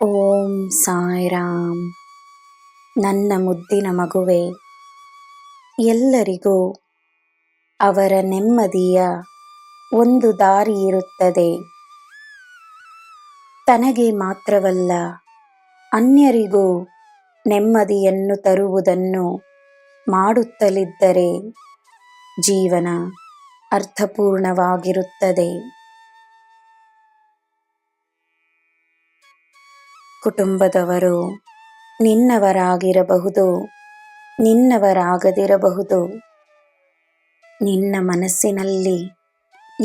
ಓಂ ಸಾಯಿರಾಮ್ ನನ್ನ ಮುದ್ದಿನ ಮಗುವೆ, ಎಲ್ಲರಿಗೂ ಅವರ ನೆಮ್ಮದಿಯ ಒಂದು ದಾರಿ ಇರುತ್ತದೆ. ತನಗೆ ಮಾತ್ರವಲ್ಲ, ಅನ್ಯರಿಗೂ ನೆಮ್ಮದಿಯನ್ನು ತರುವುದನ್ನು ಮಾಡುತ್ತಲಿದ್ದರೆ ಜೀವನ ಅರ್ಥಪೂರ್ಣವಾಗಿರುತ್ತದೆ. ಕುಟುಂಬದವರು ನಿನ್ನವರಾಗಿರಬಹುದು, ನಿನ್ನವರಾಗದಿರಬಹುದು. ನಿನ್ನ ಮನಸ್ಸಿನಲ್ಲಿ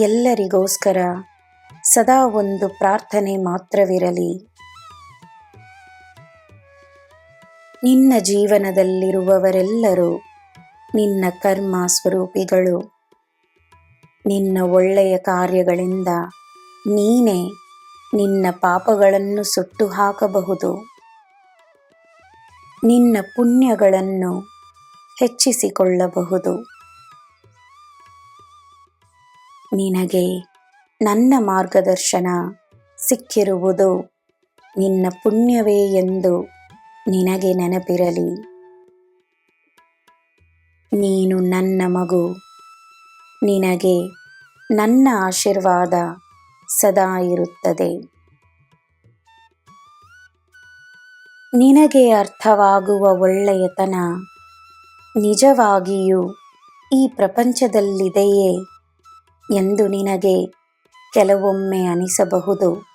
ಎಲ್ಲರಿಗೋಸ್ಕರ ಸದಾ ಒಂದು ಪ್ರಾರ್ಥನೆ ಮಾತ್ರವಿರಲಿ. ನಿನ್ನ ಜೀವನದಲ್ಲಿರುವವರೆಲ್ಲರೂ ನಿನ್ನ ಕರ್ಮ ಸ್ವರೂಪಿಗಳು. ನಿನ್ನ ಒಳ್ಳೆಯ ಕಾರ್ಯಗಳಿಂದ ನೀನೇ ನಿನ್ನ ಪಾಪಗಳನ್ನು ಸುಟ್ಟು ಹಾಕಬಹುದು ನಿನ್ನ ಪುಣ್ಯಗಳನ್ನು ಹೆಚ್ಚಿಸಿಕೊಳ್ಳಬಹುದು. ನಿನಗೆ ನನ್ನ ಮಾರ್ಗದರ್ಶನ ಸಿಕ್ಕಿರುವುದು ನಿನ್ನ ಪುಣ್ಯವೇ ಎಂದು ನಿನಗೆ ನೆನಪಿರಲಿ. ನೀನು ನನ್ನ ಮಗು. ನಿನಗೆ ನನ್ನ ಆಶೀರ್ವಾದ ಸದಾ ಇರುತ್ತದೆ ನಿನಗೆ ಅರ್ಥವಾಗುವ ಒಳ್ಳೆಯತನ ನಿಜವಾಗಿಯೂ ಈ ಪ್ರಪಂಚದಲ್ಲಿದೆಯೇ ಎಂದು ನಿನಗೆ ಕೆಲವೊಮ್ಮೆ ಅನಿಸಬಹುದು.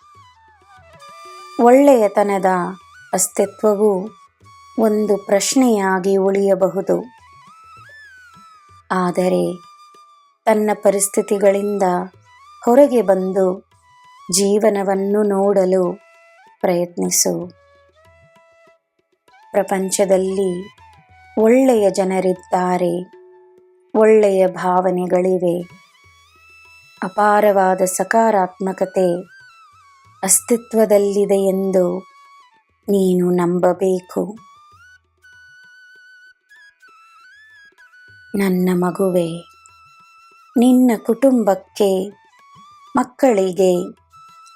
ಒಳ್ಳೆಯತನದ ಅಸ್ತಿತ್ವವು ಒಂದು ಪ್ರಶ್ನೆಯಾಗಿ ಉಳಿಯಬಹುದು. ಆದರೆ ತನ್ನ ಪರಿಸ್ಥಿತಿಗಳಿಂದ ಹೊರಗೆ ಬಂದು ಜೀವನವನ್ನು ನೋಡಲು ಪ್ರಯತ್ನಿಸು. ಪ್ರಪಂಚದಲ್ಲಿ ಒಳ್ಳೆಯ ಜನರಿದ್ದಾರೆ, ಒಳ್ಳೆಯ ಭಾವನೆಗಳಿವೆ, ಅಪಾರವಾದ ಸಕಾರಾತ್ಮಕತೆ ಅಸ್ತಿತ್ವದಲ್ಲಿದೆ ಎಂದು ನೀನು ನಂಬಬೇಕು. ನನ್ನ ಮಗುವೆ, ನಿನ್ನ ಕುಟುಂಬಕ್ಕೆ ಮಕ್ಕಳಿಗೆ,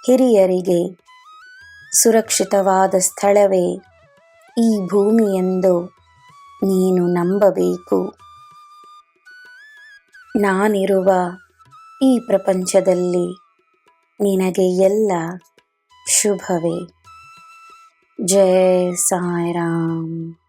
ಹಿರಿಯರಿಗೆ ಸುರಕ್ಷಿತವಾದ ಸ್ಥಳವೇ ಈ ಭೂಮಿ ಎಂದು ನೀನು ನಂಬಬೇಕು. ನಾನಿರುವ ಈ ಪ್ರಪಂಚದಲ್ಲಿ ನಿನಗೆ ಎಲ್ಲ ಶುಭವೇ. ಜಯ ಸಾಯಿರಾಮ್.